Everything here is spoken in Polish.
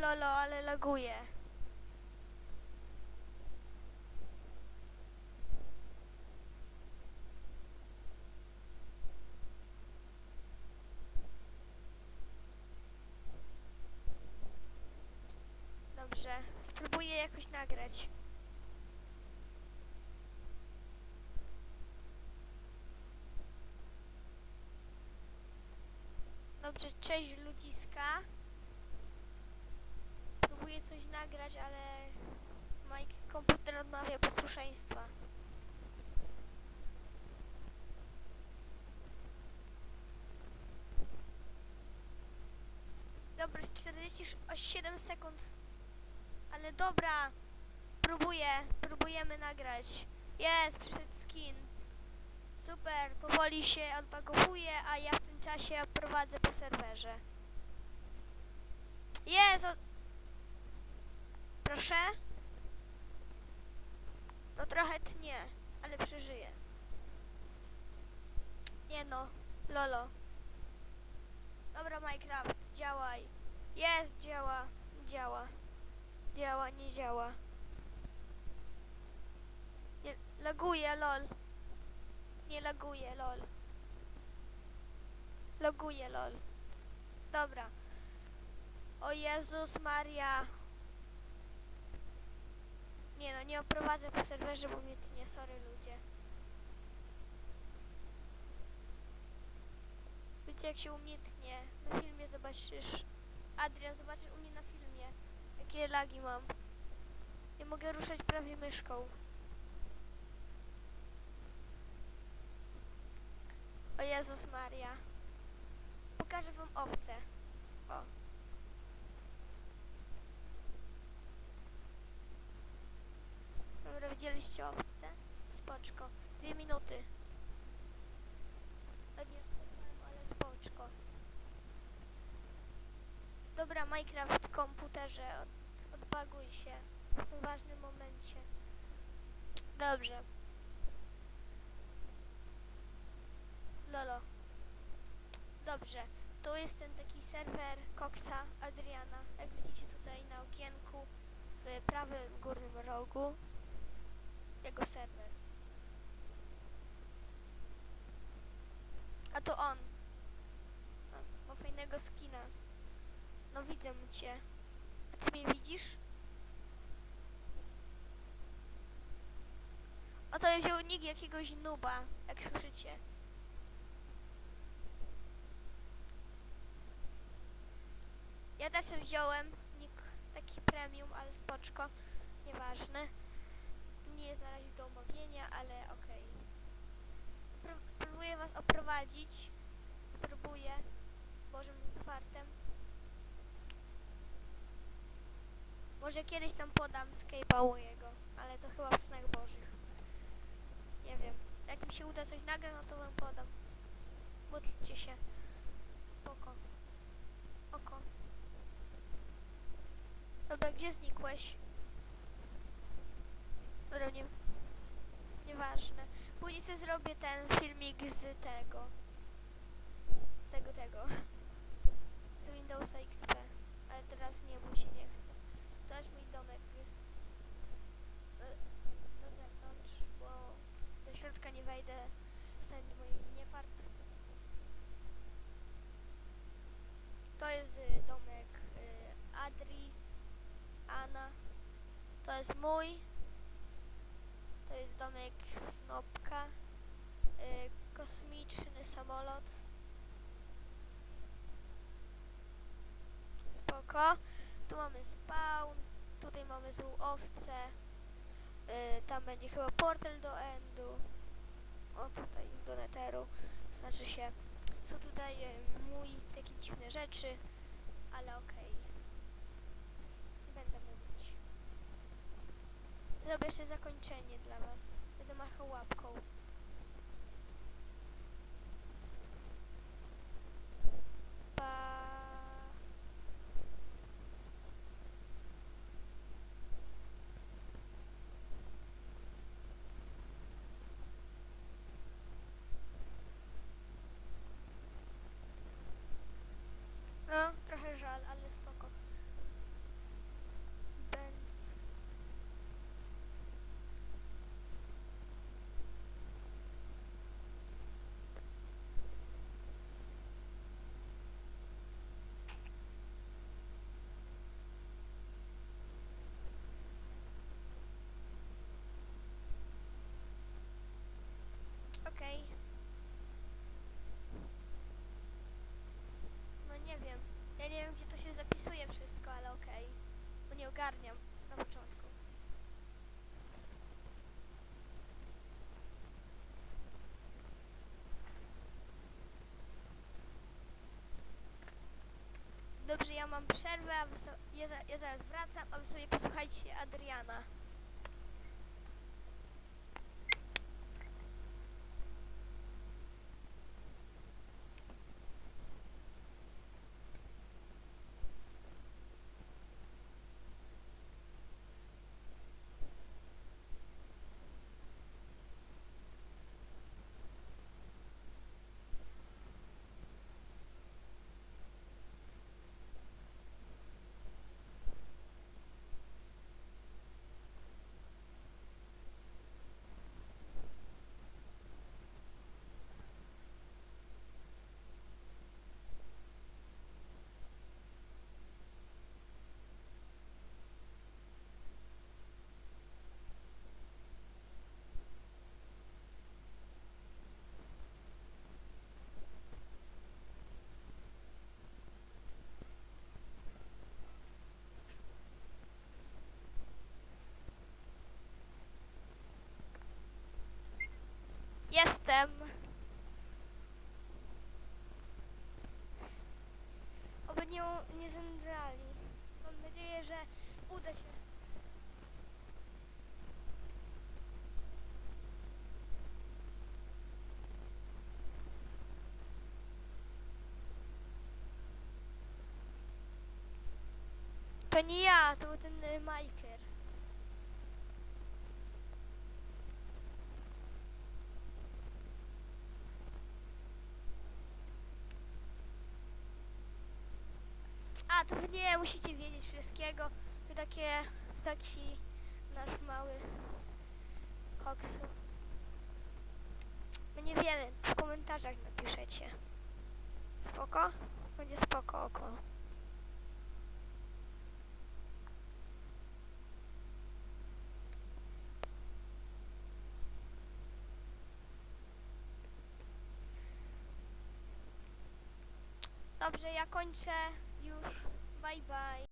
lolo, ale laguje. Dobrze, spróbuję jakoś nagrać. Dobrze, cześć ludziska. Próbuję coś nagrać, ale mój komputer odmawia posłuszeństwa. Dobra, 47 sekund. Ale dobra. Próbuję, próbujemy nagrać. Jest, przyszedł skin. Super, powoli się odbagowuje, a ja w tym czasie prowadzę po serwerze. Jest! Proszę? No trochę tnie, ale przeżyję. Nie no, lolo. Dobra Minecraft, działaj. Jest, działa, działa. Działa, nie działa. Nie, laguje, lol. Nie laguje, lol. Loguje, lol. Dobra. O Jezus Maria. Nie no, nie oprowadzę po serwerze, bo mnie tnie, sorry ludzie. Wiecie jak się u tnie? Na filmie zobaczysz. Adrian, zobaczysz u mnie na filmie. Jakie lagi mam. Nie mogę ruszać prawie myszką. O Jezus Maria. Pokażę wam owce. O. Dobra, widzieliście owce? Spoczko. Dwie minuty. A nie, ale spoczko. Dobra, Minecraft komputerze. Od, odbaguj się. W tym ważnym momencie. Dobrze. Lolo. Dobrze. To jest ten taki serwer Coxa Adriana. Jak widzicie tutaj na okienku w prawym górnym rogu. Jego serwer. A to on. O, ma fajnego skina. No widzę cię. A ty mnie widzisz? O to wziął nick jakiegoś nuba, jak słyszycie. Ja też wziąłem nick taki premium, ale spoczko. Nieważne. Nie jest na razie do omówienia, ale okej. Spró- Spróbuję was oprowadzić. Spróbuję. Bożym fartem. Może kiedyś tam podam Skype'a mojego, ale to chyba w snach bożych. Nie wiem. Jak mi się uda coś nagrać, no to wam podam. Modlcie się. Spoko. Oko. Dobra, gdzie znikłeś? Dobra, nie... Nieważne. Później sobie zrobię ten filmik z tego. Z tego, tego. Z Windowsa XP. Ale teraz nie, bo się nie chce. To jest mój domek. e, Na zewnątrz, bo do środka nie wejdę. Stanie mój niefart. To jest y, domek y, Adri, Anna. To jest mój. To jest domek Snopka. Y, kosmiczny samolot. Spoko. Tu mamy spawn. Tutaj mamy złą owcę. Y, tam będzie chyba portal do endu. O tutaj do neteru. Znaczy się. Są tutaj y, mój takie dziwne rzeczy. Ale okej. Nie będę mówić. Zrobię jeszcze zakończenie dla was. Będę machał łapką. Pa. No, trochę żal, ale spoko. Ja mam przerwę, a wy so, ja, za, ja zaraz wracam, a wy sobie posłuchajcie Adriana. Jestem. Oby nie, nie zemdlali. Mam nadzieję, że uda się. To nie ja, to był ten y, Majker. A, to wy nie musicie wiedzieć wszystkiego. To takie, taki nasz mały koksu. My nie wiemy, w komentarzach napiszecie. Spoko? Będzie spoko oko. Dobrze, ja kończę już. Bye-bye.